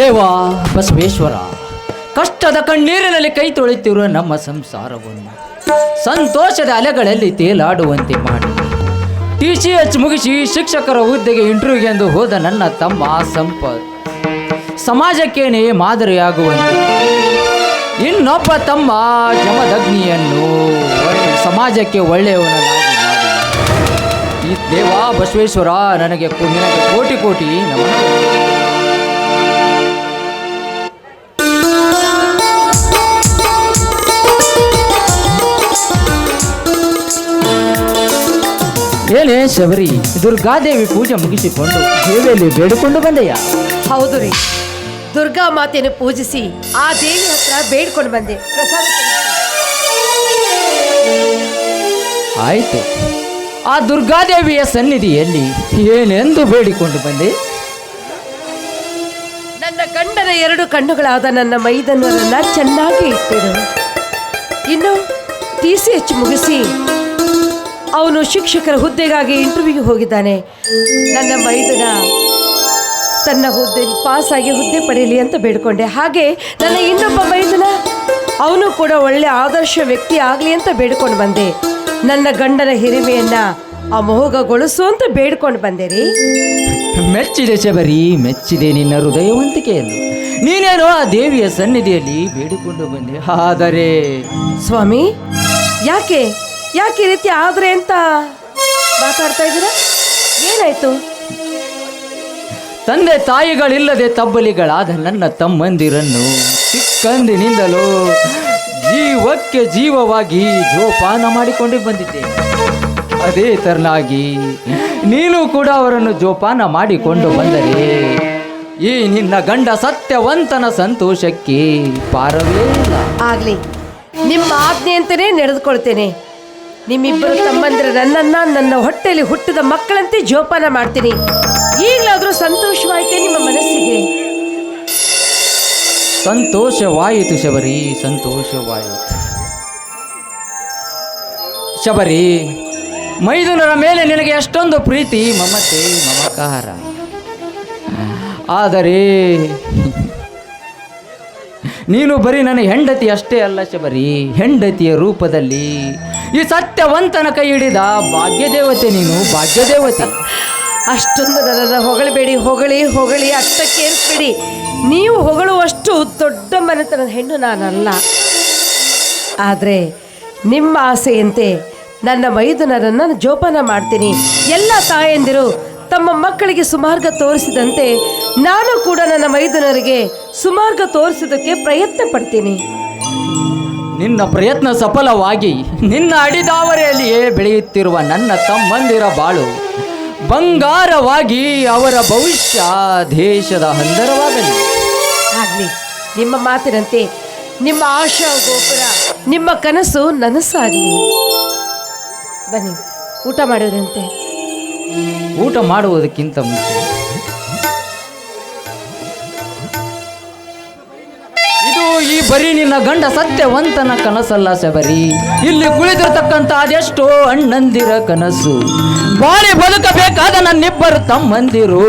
ದೇವ ಬಸವೇಶ್ವರ, ಕಷ್ಟದ ಕಣ್ಣೀರಿನಲ್ಲಿ ಕೈ ತೊಳೆಯುತ್ತಿರುವ ನಮ್ಮ ಸಂಸಾರವನ್ನು ಸಂತೋಷದ ಅಲೆಗಳಲ್ಲಿ ತೇಲಾಡುವಂತೆ ಮಾಡಿ. ಟಿ ಸಿ ಎಚ್ ಮುಗಿಸಿ ಶಿಕ್ಷಕರ ಹುದ್ದೆಗೆ ಇಂಟರ್ವ್ಯೂಗೆ ಎಂದು ಹೋದ ನನ್ನ ತಮ್ಮ ಸಂಪತ್, ಸಮಾಜಕ್ಕೇನೆ ಮಾದರಿಯಾಗುವಂತೆ. ಇನ್ನೊಬ್ಬ ತಮ್ಮ ಜಮದಗ್ನಿಯನ್ನು ಸಮಾಜಕ್ಕೆ ಒಳ್ಳೆಯವನಾಗಿ ಮಾಡಿ. ಈ ದೇವ ಬಸವೇಶ್ವರ, ನನಗೆ ನಿನಗೆ ಕೋಟಿ ಕೋಟಿ ನಮನ. ಶಬರಿ ದುರ್ಗಾದೇವಿ ಪೂಜೆ ಮುಗಿಸಿಕೊಂಡು ದೇವಿಯಲ್ಲಿ ಬೇಡಿಕೊಂಡು ಬಂದೆಯ? ಹೌದು ರೀ. ದುರ್ಗಾ ಮಾತೆಯನ್ನು ಪೂಜಿಸಿ ಆ ದೇವಿ ಹತ್ರ ಬೇಡ್ಕೊಂಡು ಬಂದೆ. ಪ್ರಸಾದ ಆಯಿತು. ಆ ದುರ್ಗಾದೇವಿಯ ಸನ್ನಿಧಿಯಲ್ಲಿ ಏನೆಂದು ಬೇಡಿಕೊಂಡು ಬಂದೆ? ನನ್ನ ಗಂಡನ ಎರಡು ಕಣ್ಣುಗಳಾದ ನನ್ನ ಮೈದನ್ನು ಚೆನ್ನಾಗಿ ಇಟ್ಟಿರು. ಇನ್ನು ಟಿ ಸಿ ಎಚ್ ಮುಗಿಸಿ ಅವನು ಶಿಕ್ಷಕರ ಹುದ್ದೆಗಾಗಿ ಇಂಟರ್ವ್ಯೂಗೆ ಹೋಗಿದ್ದಾನೆ. ನನ್ನ ಮೈದನ ತನ್ನ ಹುದ್ದೆ ಪಾಸಾಗಿ ಹುದ್ದೆ ಪಡೆಯಲಿ ಅಂತ ಬೇಡಿಕೊಂಡೆ. ಹಾಗೆ ನನ್ನ ಇನ್ನೊಬ್ಬ ಮೈದನ ಅವನು ಕೂಡ ಒಳ್ಳೆ ಆದರ್ಶ ವ್ಯಕ್ತಿ ಆಗಲಿ ಅಂತ ಬೇಡ್ಕೊಂಡು ಬಂದೆ. ನನ್ನ ಗಂಡನ ಹಿರಿಮೆಯನ್ನು ಅಮೋಘಗೊಳಿಸು ಅಂತ ಬೇಡ್ಕೊಂಡು ಬಂದೆ ರೀ. ಮೆಚ್ಚಿದೆ ಶಬರಿ ಮೆಚ್ಚಿದೆ ನಿನ್ನ ಹೃದಯವಂತಿಕೆಯನ್ನು. ನೀನೇನೋ ಆ ದೇವಿಯ ಸನ್ನಿಧಿಯಲ್ಲಿ ಬೇಡಿಕೊಂಡು ಬಂದೆ. ಆದರೆ ಸ್ವಾಮಿ ಯಾಕೆ? ಯಾಕೆ ಈ ರೀತಿ ಆದ್ರೆ ಅಂತ ಮಾತಾಡ್ತಾ ಇದ್ದೀರಾ? ಏನಾಯ್ತು? ತಂದೆ ತಾಯಿಗಳಿಲ್ಲದೆ ತಬ್ಬಲಿಗಳಾದ ನನ್ನ ತಮ್ಮಂದಿರನ್ನು ಚಿಕ್ಕಂದಿನಿಂದಲೂ ಜೀವಕ್ಕೆ ಜೀವವಾಗಿ ಜೋಪಾನ ಮಾಡಿಕೊಂಡು ಬಂದಿದ್ದೆ. ಅದೇ ತರನಾಗಿ ನೀನು ಕೂಡ ಅವರನ್ನು ಜೋಪಾನ ಮಾಡಿಕೊಂಡು ಬಂದರೆ ಈ ನಿನ್ನ ಗಂಡ ಸತ್ಯವಂತನ ಸಂತೋಷಕ್ಕೆ ಪಾರವೇ ಇಲ್ಲ. ಆಗ್ಲಿ ನಿಮ್ಮ ಆಜ್ಞೆ ಅಂತಲೇ ನಡೆದುಕೊಳ್ತೇನೆ. ನಿಮ್ಮಿಬ್ಬರು ತಮ್ಮಂದ್ರೆ ನನ್ನನ್ನ ನನ್ನ ಹೊಟ್ಟೆಯಲ್ಲಿ ಹುಟ್ಟಿದ ಮಕ್ಕಳಂತೆ ಜೋಪಾನ ಮಾಡ್ತೀನಿ. ಈಗಲಾದರೂ ಸಂತೋಷವಾಯಿತೆ ನಿಮ್ಮ ಮನಸ್ಸಿಗೆ? ಸಂತೋಷವಾಯಿತು ಶಬರಿ ಸಂತೋಷವಾಯಿತು. ಶಬರಿ, ಮೈದುನರ ಮೇಲೆ ನಿನಗೆ ಎಷ್ಟೊಂದು ಪ್ರೀತಿ, ಮಮತೆ, ಮಮಕಾರ. ಆದರೆ, ನೀನು ಬರೀ ನನ್ನ ಹೆಂಡತಿ ಅಷ್ಟೇ ಅಲ್ಲ ಶಬರಿ. ಹೆಂಡತಿಯ ರೂಪದಲ್ಲಿ ಈ ಸತ್ಯವಂತನ ಕೈ ಹಿಡಿದ ಭಾಗ್ಯದೇವತೆ ನೀನು, ಭಾಗ್ಯದೇವತೆ. ಅಷ್ಟೊಂದು ದರದ ಹೊಗಳಬೇಡಿ, ಹೊಗಳಿ ಹೊಗಳಿ, ಅಷ್ಟಕ್ಕೆ ಏರಿಸ್ಬೇಡಿ ನೀವು ಹೊಗಳುವಷ್ಟು ದೊಡ್ಡ ಮನೆತನದ ಹೆಣ್ಣು ನಾನಲ್ಲ. ಆದರೆ ನಿಮ್ಮ ಆಸೆಯಂತೆ ನನ್ನ ಮೈದುನರನ್ನು ನಾನು ಜೋಪಾನ ಮಾಡ್ತೀನಿ. ಎಲ್ಲ ತಾಯಂದಿರು ತಮ್ಮ ಮಕ್ಕಳಿಗೆ ಸುಮಾರ್ಗ ತೋರಿಸಿದಂತೆ ನಾನು ಕೂಡ ನನ್ನ ಮೈದುನರಿಗೆ ಸುಮಾರ್ಗ ತೋರಿಸೋದಕ್ಕೆ ಪ್ರಯತ್ನ ಪಡ್ತೀನಿ. ನಿನ್ನ ಪ್ರಯತ್ನ ಸಫಲವಾಗಿ ನಿನ್ನ ಅಡಿದಾವರೆಯಲ್ಲಿಯೇ ಬೆಳೆಯುತ್ತಿರುವ ನನ್ನ ತಮ್ಮಂದಿರ ಬಾಳು ಬಂಗಾರವಾಗಿ ಅವರ ಭವಿಷ್ಯ ದೇಶದ ಹಂದರವಾಗಲಿ. ಆಗಲಿ ನಿಮ್ಮ ಮಾತಿನಂತೆ ನಿಮ್ಮ ಆಶಾ ಗೋಪುರ ನಿಮ್ಮ ಕನಸು ನನಸಾಗಲಿ. ಬನ್ನಿ ಊಟ ಮಾಡಿದ್ರಂತೆ ಊಟ ಮಾಡುವುದಕ್ಕಿಂತ ಮುಂಚೆ ಈ ಬರೀ ನಿನ್ನ ಗಂಡ ಸತ್ಯವಂತನ ಕನಸಲ್ಲ ಸಬರಿ ಇಲ್ಲಿ ಕುಳಿದಿರತಕ್ಕಂತ ಅದೆಷ್ಟೋ ಅಣ್ಣಂದಿರ ಕನಸು. ಬಾಳಿ ಬದುಕಬೇಕಾದ ನನ್ನಿಬ್ಬರು ತಮ್ಮಂದಿರು.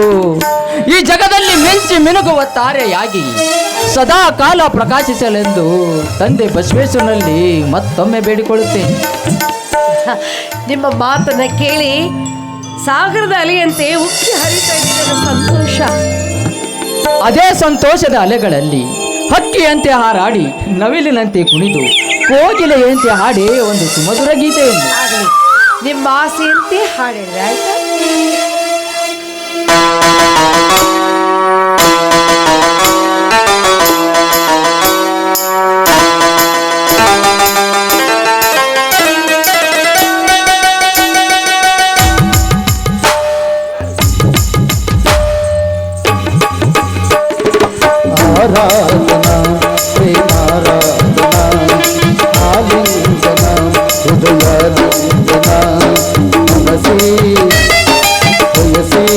ಈ ಜಗದಲ್ಲಿ ಮಿಂಚಿ ಮಿನುಗುವ ತಾರೆಯಾಗಿ ಸದಾ ಕಾಲ ಪ್ರಕಾಶಿಸಲೆಂದು ತಂದೆ ಬಸವೇಶ್ವರನಲ್ಲಿ ಮತ್ತೊಮ್ಮೆ ಬೇಡಿಕೊಳ್ಳುತ್ತೇನೆ. ನಿಮ್ಮ ಮಾತನ್ನ ಕೇಳಿ ಸಾಗರದ ಅಲೆಯಂತೆ ಉಕ್ಕಿ ಹರಿತಾ ಸಂತೋಷ. ಅದೇ ಸಂತೋಷದ ಅಲೆಗಳಲ್ಲಿ ಹಕ್ಕಿಯಂತೆ ಹಾರಾಡಿ ನವಿಲಿನಂತೆ ಕುಣಿದು ಕೋಗಿಲೆಯಂತೆ ಹಾಡಿ ಒಂದು ಸುಮಧುರ ಗೀತೆಯನ್ನು ಆಗಲಿ ನಿಮ್ಮ ಆಸೆಯಂತೆ ಹಾಡಿದ್ರೆ ಆಯ್ತಾ? the love Oh, yes, sir.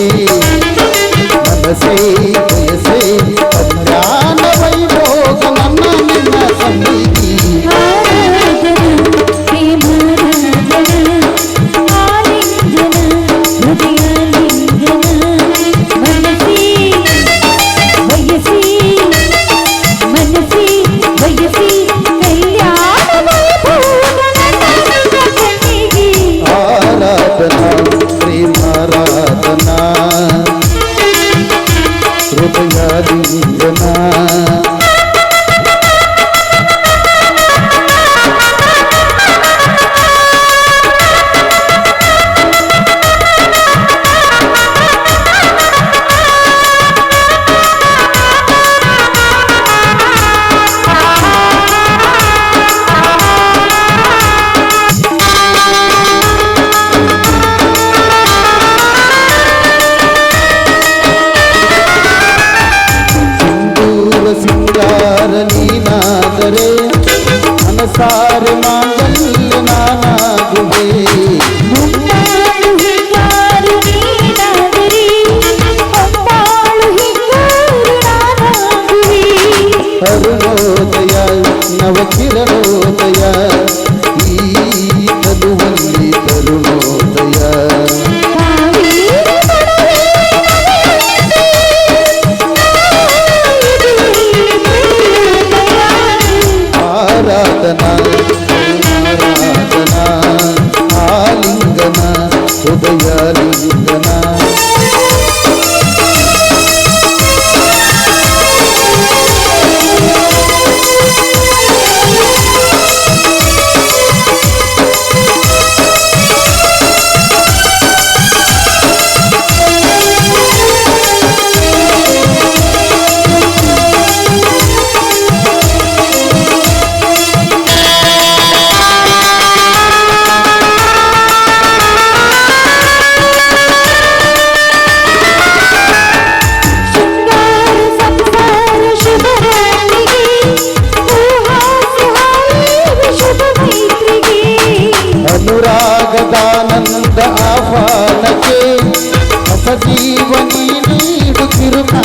करे अनुसार मान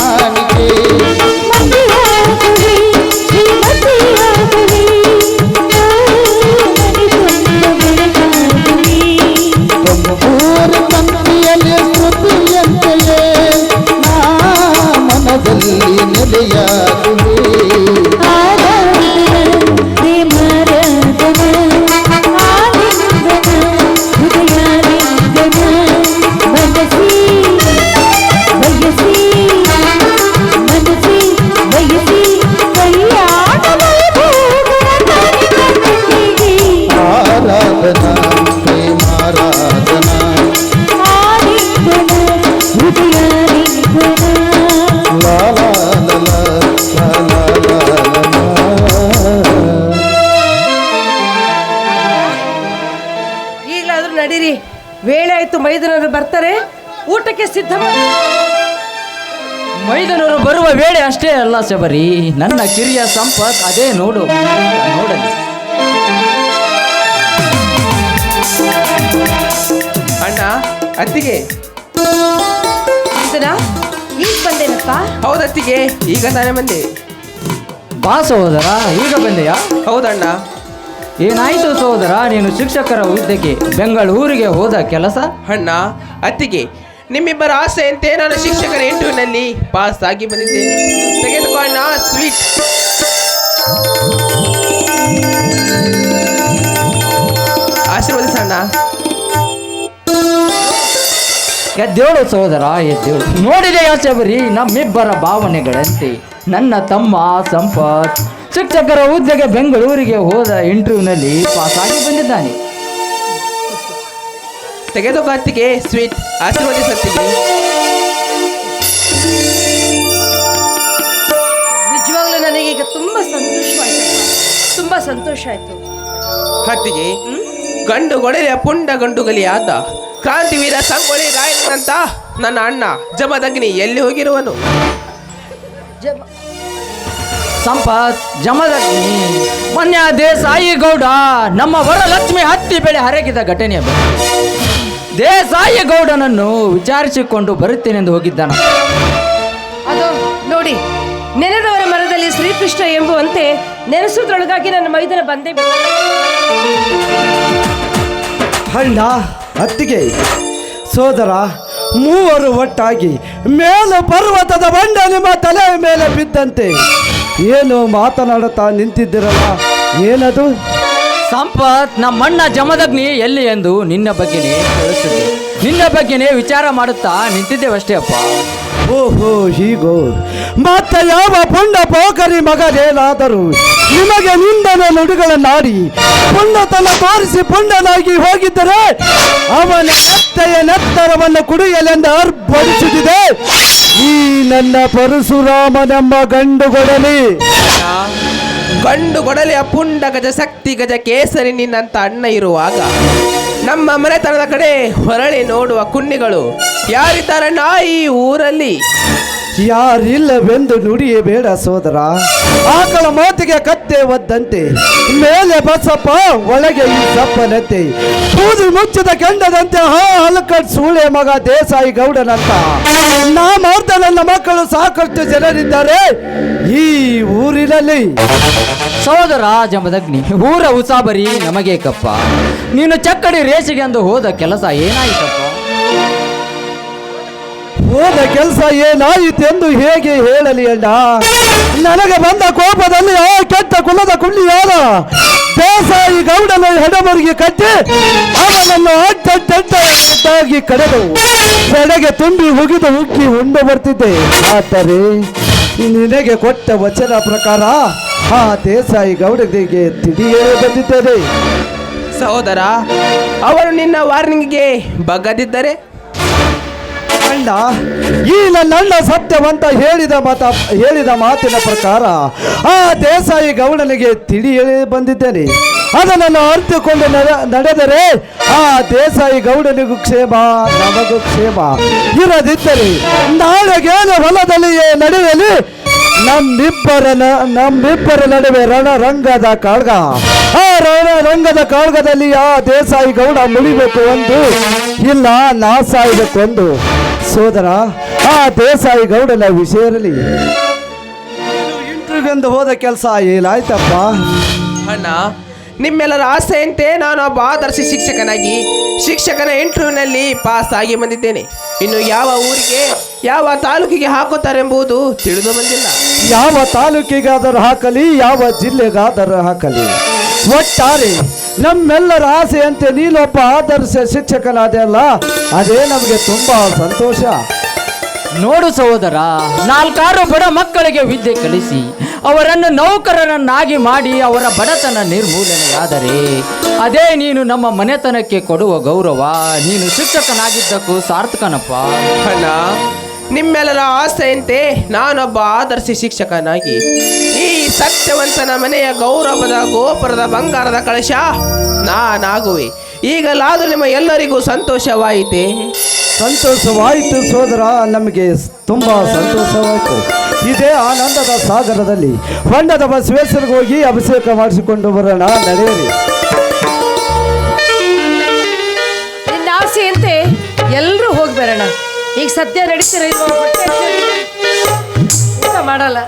Mani. ಅಷ್ಟೇ ಅಲ್ಲ ಶಬರಿ ನನ್ನ ಕಿರಿಯ ಸಂಪತ್ ಅದೇ ನೋಡು. ನೋಡಲಿ. ಅಣ್ಣ ಅತ್ತಿಗೆ. ಇದನ್ನ ಈಗ ಬಂದೇನಪ್ಪ? ಹೌದತ್ತಿಗೆ ಈಗ ತಾನೇ ಬಂದೆ. ಬಾ ಸಹೋದರ ಈಗ ಬಂದೆಯಾ? ಹೌದಣ್ಣ. ಏನಾಯ್ತು ಸಹೋದರ ನೀನು ಶಿಕ್ಷಕರ ಹುದ್ದೆಗೆ ಬೆಂಗಳೂರಿಗೆ ಹೋದ ಕೆಲಸ? ಅಣ್ಣ ಅತ್ತಿಗೆ ನಿಮ್ಮಿಬ್ಬರ ಆಸೆಯಂತೆ ನಾನು ಶಿಕ್ಷಕರ ಇಂಟರ್ವ್ಯೂನಲ್ಲಿ ಪಾಸ್ ಆಗಿ ಬಂದಿದ್ದೇನೆ. ತೆಗೆದುಕೊಂಡ ಸ್ವೀಟ್ ಆಶೀರ್ವದಿಸೋಣ. ಎದ್ದೇಳು ಸಹೋದರ ಎದ್ದೇಳು ನೋಡಿದೆಯಾ ಬರೀ ನಮ್ಮಿಬ್ಬರ ಭಾವನೆಗಳಂತೆ. ನನ್ನ ತಮ್ಮ ಸಂಪತ್. ಶಿಕ್ಷಕರ ಹುದ್ದೆಗೆ ಬೆಂಗಳೂರಿಗೆ ಹೋದ ಇಂಟರ್ವ್ಯೂನಲ್ಲಿ ಪಾಸಾಗಿ ಬಂದಿದ್ದಾನೆ. ತೆಗೆದುಕೋ ಕಾತಿಗೆ ಸ್ವೀಟ್ ಆಶೀರ್ವದಿಸುತ್ತೀವಿ ನಿಜವಾಗ್ಲೂ ನನಗೀಗ ತುಂಬಾ ಸಂತೋಷವಾಯ್ತು ತುಂಬಾ ಸಂತೋಷ ಆಯ್ತು. ಹತ್ತಿಗೆ ಗಂಡು ಗೊಡೆಯ ಪುಂಡ ಗಂಡುಗಲಿಯಾದ ಕ್ರಾಂತಿವೀರ ಸಂಗೊಳ್ಳಿ ರಾಯಣ್ಣನಂತ ನನ್ನ ಅಣ್ಣ ಜಮದಗ್ನಿ ಎಲ್ಲಿ ಹೋಗಿರುವನು? ಜಮ ಸಂಪತ್ ಜಮದಗ್ನಿ ಮೊನ್ನೆ ದೇಸಾಯಿ ಗೌಡ ನಮ್ಮ ವರಲಕ್ಷ್ಮಿ ಹತ್ತಿ ಬೆಳೆ ಹರಗಿದ ಘಟನೆಯ ಬಗ್ಗೆ. ದೇಸಾಯಿ ಗೌಡನನ್ನು ವಿಚಾರಿಸಿಕೊಂಡು ಬರುತ್ತೇನೆಂದು ಹೋಗಿದ್ದಾನ. ಅದು ನೋಡಿ ನೆನೆದವರ ಮರದಲ್ಲಿ ಶ್ರೀಕೃಷ್ಣ ಎಂಬುವಂತೆ ನೆನೆಸುವುದರೊಳಗಾಗಿ ನನ್ನ ಮೈದನ ಬಂದೇ ಹಣ್ಣ ಅಣ್ಣ ಅತ್ತಿಗೆ ಸೋದರ ಮೂವರು ಒಟ್ಟಾಗಿ ಮೇಲು ಪರ್ವತದ ಬಂಡ ನಿಮ್ಮ ತಲೆ ಮೇಲೆ ಬಿದ್ದಂತೆ. ಏನು ಮಾತನಾಡುತ್ತಾ ನಿಂತಿದ್ದಿರಲ್ಲ? ಏನದು? ಸಂಪತ್ ನಮ್ಮಣ್ಣ ಜಮದಗ್ನಿ ಎಲ್ಲಿ ಎಂದು ನಿನ್ನ ಬಗ್ಗೆನೇ ಕೇಳುತ್ತದೆ ನಿನ್ನ ಬಗ್ಗೆನೇ ವಿಚಾರ ಮಾಡುತ್ತಾ ನಿಂತಿದ್ದೇವಷ್ಟೇ ಅಪ್ಪ. ಓಹೋ ಹೀಗೋ. ಮತ್ತೆ ಯಾವ ಪುಂಡ ಪೋಕರಿ ಮಗನೇನಾದರೂ ನಿಮಗೆ ನಿಂದನ ನುಡಿಗಳನ್ನಾಡಿ ಪುಂಡತನ ತೋರಿಸಿ ಪುಂಡನಾಗಿ ಹೋಗಿದ್ದರೆ ಅವನ ನೆತ್ತೆಯ ನೆತ್ತರವನ್ನು ಕುಡಿಯಲೆಂದು ಅರ್ಪಡಿಸುತ್ತಿದೆ ಈ ನನ್ನ ಪರಶುರಾಮನೆಂಬ ಗಂಡುಗೊಡಲಿ ಗಂಡು ಗೊಡಲೆಯ ಪುಂಡ ಗಜ ಶಕ್ತಿ ಗಜ ಕೇಸರಿ ನಿನ್ನಂತ ಅಣ್ಣ ಇರುವಾಗ ನಮ್ಮ ಮನೆತನದ ಕಡೆ ಹೊರಳಿ ನೋಡುವ ಕುನ್ನಿಗಳು ಯಾರಿದ್ದಾರಣ್ಣ ಈ ಊರಲ್ಲಿ? ಯಾರಿಲ್ಲವೆಂದು ನುಡಿಯಬೇಡ ಸೋದರ. ಆಕಳ ಮಾತಿಗೆ ಕತ್ತೆ ಒದ್ದಂತೆ, ಮೇಲೆ ಬಸಪ್ಪ, ಒಳಗೆ ಈ ಸಪ್ಪನತೆ. ಕೂದು ಮುಚ್ಚದ ಕೆಂಡದಂತೆ ಹಾ ಹಲಕಟ್ ಸೂಳೆ ಮಗ ದೇಸಾಯಿ ಗೌಡನಂತ. ನಾ ಮಾಡ್ದ ನನ್ನ ಮಕ್ಕಳು ಸಾಕಷ್ಟು ಜನರಿದ್ದಾರೆ ಈ ಊರಿನಲ್ಲಿ. ಸೋದರ ಜಮದಗ್ನಿ, ಊರ ಉಸಾಬರಿ ನಮಗೆ ಕಪ್ಪ ನೀನು ಚಕ್ಕಡಿ ರೇಸಿಗೆ ಎಂದು ಹೋದ ಕೆಲಸ ಏನಾಯಿತಪ್ಪ? ಹೋದ ಕೆಲಸ ಏನಾಯಿತು ಎಂದು ಹೇಗೆ ಹೇಳಲಿ ಅಣ್ಣ? ನನಗೆ ಬಂದ ಕೋಪದಲ್ಲಿ ಆ ಕೆಟ್ಟ ಕುಲದ ಕುಳ್ಳಿಯಾದ ದೇಸಾಯಿ ಗೌಡನ ಹೆಡಮರಿಗೆ ಕಟ್ಟಿ ಅವನನ್ನು ಅಡ್ಡಡ್ಡಾಗಿ ಕಡೆದು ಕಡೆಗೆ ತುಂಬಿ ಹುಗಿದು ಉಕ್ಕಿ ಉಂಡು ಬರ್ತಿದ್ದೆ. ಆದರೆ ನಿನಗೆ ಕೊಟ್ಟ ವಚನ ಪ್ರಕಾರ ಆ ದೇಸಾಯಿ ಗೌಡನಿಗೆ ತಿಳಿಯೇ ಬಂದಿದ್ದೇನೆ ಸಹೋದರ, ಅವರು ನಿನ್ನ ವಾರ್ನಿಂಗ್ಗೆ ಬಗ್ಗದಿದ್ದರೆ ಅಣ್ಣ ಈ ನನ್ನ ಅಣ್ಣ ಸತ್ಯವಂತ ಹೇಳಿದ ಮತ, ಹೇಳಿದ ಮಾತಿನ ಪ್ರಕಾರ ಆ ದೇಸಾಯಿ ಗೌಡನಿಗೆ ತಿಳಿ ಬಂದಿದ್ದೇನೆ. ಅದನ್ನು ಅರ್ಥಕೊಂಡು ನಡೆ- ನಡೆದರೆ ಆ ದೇಸಾಯಿ ಗೌಡನಿಗೂ ಕ್ಷೇಮ, ನಮಗೂ ಕ್ಷೇಮ. ಇರದಿದ್ದರೆ ನಾಳೆಗೇನು ಹೊಲದಲ್ಲಿಯೇ ನಡೆಯಲಿ? ನಮ್ಮಿಬ್ಬರ ನಮ್ಮಿಬ್ಬರ ನಡುವೆ ರಣರಂಗದ ಕಾಳ್ಗ. ಆ ರಣರಂಗದ ಕಾಳ್ಗದಲ್ಲಿ ಆ ದೇಸಾಯಿ ಗೌಡ ಮುಳಿಬೇಕು ಒಂದು ಇಲ್ಲ ನಾ ಸಾಯ್ಬೇಕು ಒಂದು ಸೋದರ ಆ ದೇಸಾಯಿ ಗೌಡನ ವಿಷಯ ಇರಲಿ. ಇಂಟರ್ವ್ಯೂಗೆಂದು ಹೋದ ಕೆಲಸ ಏನಾಯ್ತಪ್ಪ? ಅಣ್ಣ ನಿಮ್ಮೆಲ್ಲರ ಆಸೆಯಂತೆ ನಾನು ಒಬ್ಬ ಆದರ್ಶ ಶಿಕ್ಷಕನಾಗಿ ಶಿಕ್ಷಕನ ಇಂಟರ್ವ್ಯೂನಲ್ಲಿ ಪಾಸ್ ಆಗಿ ಬಂದಿದ್ದೇನೆ. ಇನ್ನು ಯಾವ ಊರಿಗೆ ಯಾವ ತಾಲೂಕಿಗೆ ಹಾಕುತ್ತಾರೆಂಬುದು ತಿಳಿದು ಬಂದಿಲ್ಲ. ಯಾವ ತಾಲೂಕಿಗಾದರೂ ಹಾಕಲಿ ಯಾವ ಜಿಲ್ಲೆಗಾದರೂ ಹಾಕಲಿ. ಒಟ್ಟಾರೆ ನಮ್ಮೆಲ್ಲರ ಆಸೆಯಂತೆ ನೀನೊಬ್ಬ ಆದರ್ಶ ಶಿಕ್ಷಕನಾದೆಯಲ್ಲ ಅದೇ ನಮಗೆ ತುಂಬಾ ಸಂತೋಷ. ನೋಡು ಸಹೋದರ ನಾಲ್ಕಾರು ಬಡ ಮಕ್ಕಳಿಗೆ ವಿದ್ಯೆ ಕಲಿಸಿ ಅವರನ್ನು ನೌಕರರನ್ನಾಗಿ ಮಾಡಿ ಅವರ ಬಡತನ ನಿರ್ಮೂಲನೆಯಾದರೆ ಅದೇ ನೀನು ನಮ್ಮ ಮನೆತನಕ್ಕೆ ಕೊಡುವ ಗೌರವ ನೀನು ಶಿಕ್ಷಕನಾಗಿದ್ದಕ್ಕೂ ಸಾರ್ಥಕನಪ್ಪ. ಅಣ್ಣ ನಿಮ್ಮೆಲ್ಲರ ಆಸೆಯಂತೆ ನಾನೊಬ್ಬ ಆದರ್ಶ ಶಿಕ್ಷಕನಾಗಿ ಈ ಸತ್ಯವಂತನ ಮನೆಯ ಗೌರವದ ಗೋಪುರದ ಬಂಗಾರದ ಕಳಶ ನಾನಾಗುವೆ. ಈಗಲಾದರೂ ನಿಮ್ಮ ಎಲ್ಲರಿಗೂ ಸಂತೋಷವಾಯಿತೆ? ಸಂತೋಷವಾಯಿತು ಸೋದರ ನಮಗೆ ತುಂಬಾ ಸಂತೋಷವಾಯಿತು. ಇದೇ ಆನಂದದ ಸಾಗರದಲ್ಲಿ ಹೊಂಡದ ಬಸವೇಶ್ವರಿಗೆ ಹೋಗಿ ಅಭಿಷೇಕ ಮಾಡಿಸಿಕೊಂಡು ಬರೋಣ ನಡೆಯಿರಿ. ನಿನ್ನ ಆಸೆಯಂತೆ ಎಲ್ಲರೂ ಹೋಗಿ ಬರೋಣ. ಈಗ ಸದ್ಯ ನಡೀತಿರೋ ಇಲ್ವೋ ಹೊಟ್ಟೆ ಹಸಿವು. ಊಟ ಮಾಡಲ್ಲ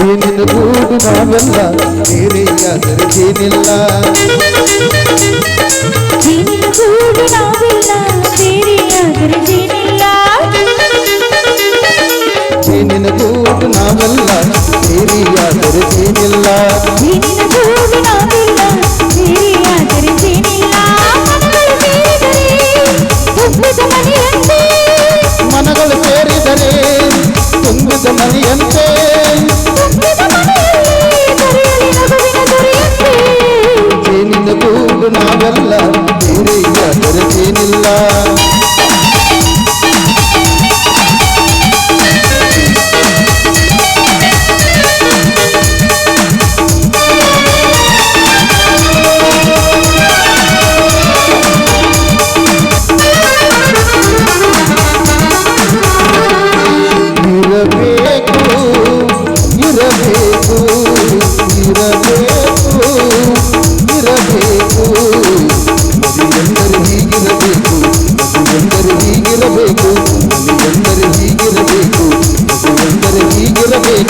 ನಿನ್ನ ಗೂಡು ನಾವೆಲ್ಲ ಬೇರೆಯಾದರೆ ಏನಿಲ್ಲ ಜೀನಿನ ಗೂಡು ನಾವಿಲ್ಲ ಬೇರೆಯಾದರೆ ಜೀನಿಲ್ಲ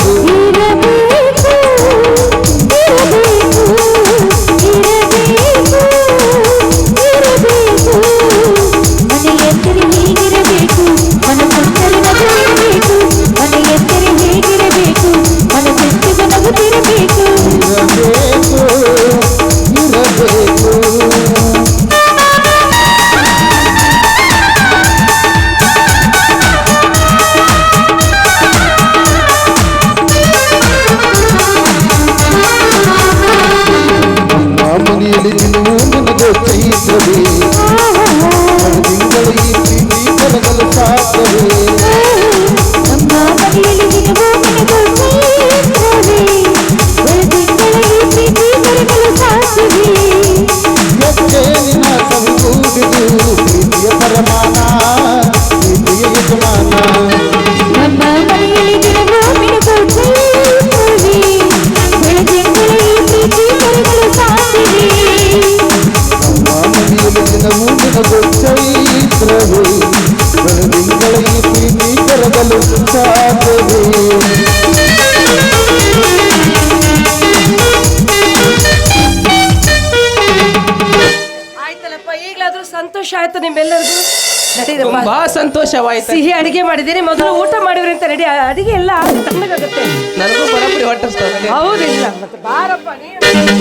Ooh. ಸಂತೋಷವಾಯ್ತು. ಸಿಹಿ ಅಡಿಗೆ ಮಾಡಿದ್ದೀನಿ. ಮೊದಲು ಊಟ ಮಾಡಿದ್ರೆ ಅಂತ ರೆಡಿ ಅಡಿಗೆ ಎಲ್ಲ ತಣ್ಣಗಾಗುತ್ತೆ ನನಗೂ ಬರಬ್ರಿ ಹೊಟ್ಟೆ ಹೌದಿಲ್ಲ ಬಾರಪ್ಪ ನೀನು.